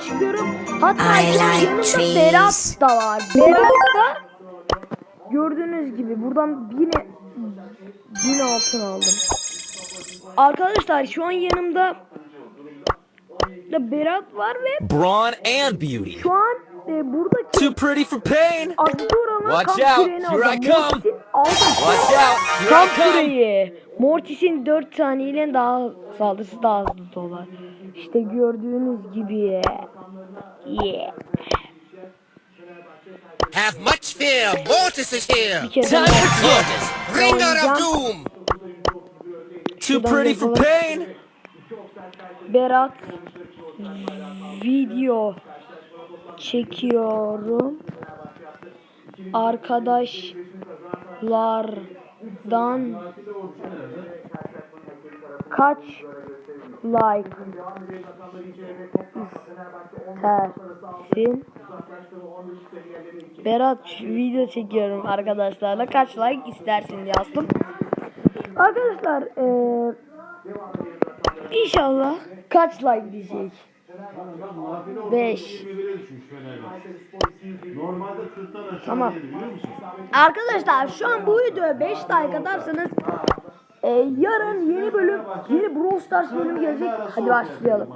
çıkıyorum. Hatta I like yanımda. Berat da var. Berat da gördüğünüz gibi buradan yine bin altın aldım. Arkadaşlar şu an yanımda da Berat var ve Brawn and beauty. şu an e, buradaki Too pretty for pain. Watch out, here. I come. Mortis'in aldım. Watch out, here I Kamp come. küreği. Mortis'in 4 saniyeyle daha saldırısı daha hızlı dolar. İşte gördüğünüz gibi. Yeah. Have much fear, Mortis is here! Time for Mortis, bringer of doom! Too pretty for pain. Berat video çekiyorum. Arkadaşlardan kaç like istersin? Berat video çekiyorum arkadaşlarla kaç like istersin yazdım. Arkadaşlar eee İnşallah kaç like diyecek? 5 Normalde 40'tan aşağı Tamam. değil biliyor musun? Arkadaşlar şu an bu videoya 5 like atarsanız e, yarın yeni bölüm yeni Brawl Stars bölümü gelecek. Hadi başlayalım.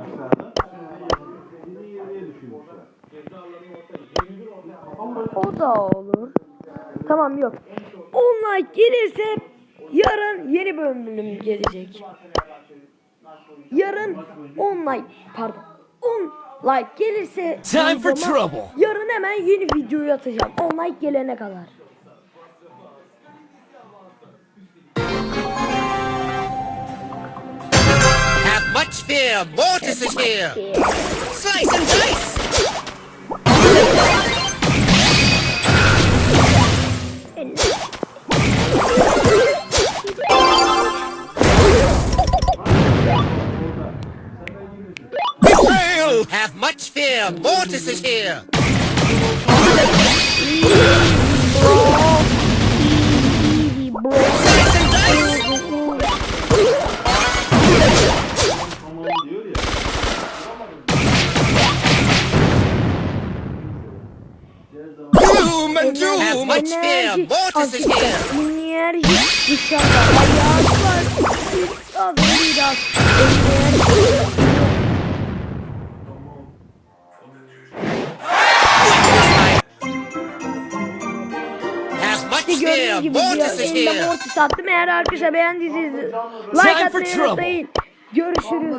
O da olur. Tamam yok. 10 like gelirse yarın yeni bölüm gelecek. Yarın 10 like pardon 10 like gelirse Time for trouble. Yarın hemen yeni videoyu atacağım. 10 like gelene kadar. Have much fear, Mortis is here! Slice and dice! Much fear, Mortis is here! Slice and dice! Doom and doom. much fear, Mortis is here! Dışarıda. Ayağı var. Biraz biraz. İşte gördüğünüz gibi Mortis diyor. is Elimde here! mortis attım. Eğer arkadaşlar beğendiyseniz like Time for atmayı trouble. unutmayın. Görüşürüz.